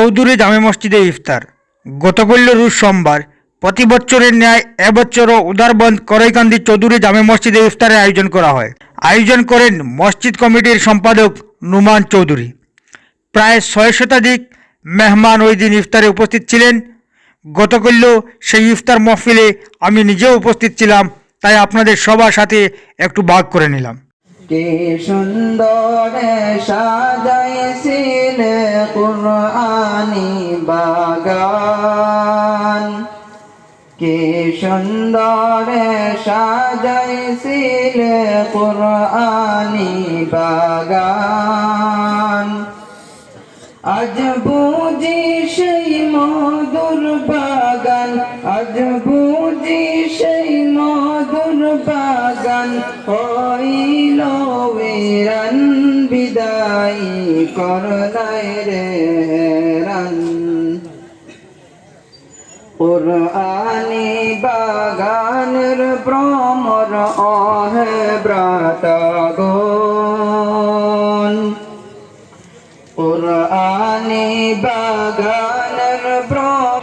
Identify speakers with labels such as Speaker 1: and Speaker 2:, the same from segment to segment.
Speaker 1: চৌধুরী জামে মসজিদে ইফতার। গতকল্য রুশ সোমবার প্রতি বছরের ন্যায় এবছরও উদারবন্ধ করৈকান্দি চৌধুরী জামে মসজিদে ইফতারের আয়োজন করা হয়। আয়োজন করেন মসজিদ কমিটির সম্পাদক নুমান চৌধুরী। প্রায় ছয় শতাধিক মেহমান ওই দিন ইফতারে উপস্থিত ছিলেন। গতকল্য সেই ইফতার মহফিলে আমি নিজেও উপস্থিত ছিলাম, তাই আপনাদের সবার সাথে একটু ভাগ করে নিলাম।
Speaker 2: কি সুন্দর কুরআনি বাগান। কি সুন্দর সাজাইছিলে কুরআনি বাগান। আজ বুঝি সেই মধুর বাগান, আজ বুঝি সেই মধুর বাগান, হইল করলাই রে রান। পুরানি বাগানের ভ্রমর অহে ব্রাতগণ পুরানি বাগানের ভ্রমর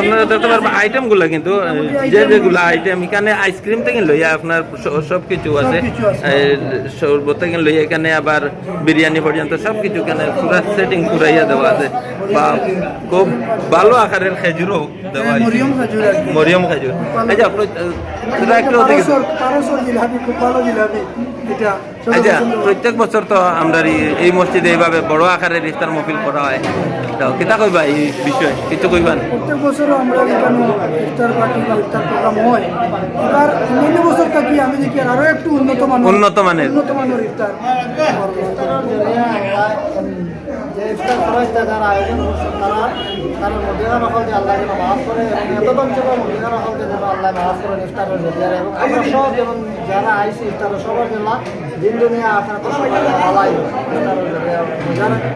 Speaker 3: আপনারা দেখতে পারবেন আইটেমগুলা কিন্তু যে যেগুলো আইটেম এখানে আইসক্রিম থেকে লইয়া আপনার সব কিছু আছে। শরবত থেকে লইয়া এখানে আবার বিরিয়ানি পর্যন্ত সব কিছু এখানে পুরা সেটিং পুরাইয়া দেওয়া আছে। বা খুব ভালো আকারের খেজুরও দেওয়া আছে।
Speaker 4: মরিয়ম খেজুর
Speaker 3: আচ্ছা আপনি একটু আচ্ছা প্রত্যেক বছর তো আমরা এই- মসজিদে এইভাবে বড় আকারের ইফতার মহফিল করা হয়। তো কিতা কইবা এই বিষয়ে? কিছু কইবা? না
Speaker 4: প্রত্যেক বছর আমরা এখানে ইফতার পার্টি বা ইফতার প্রোগ্রাম হয়। এবার অন্য বছর থাকি আমি দেখি আরও একটু উন্নত মানের
Speaker 3: উন্নত মানের।
Speaker 4: উন্নত মানের ইফতার
Speaker 5: যে ইফতার খরচটা যারা আয়োজন করছে তারা তারা মদিনা মাহল যে আল্লাহকে মাফ করে এবং এত অঞ্চলের মদিনা মাহল যে যেন আল্লাহ মাফ করে ইফতারের জরিয়ারে। এবং আমরা সব যেমন যারা আইসি ইফতারের সবার জন্য দিন দুনিয়া আপনার তো সবাই ভালাই ইফতারের যারা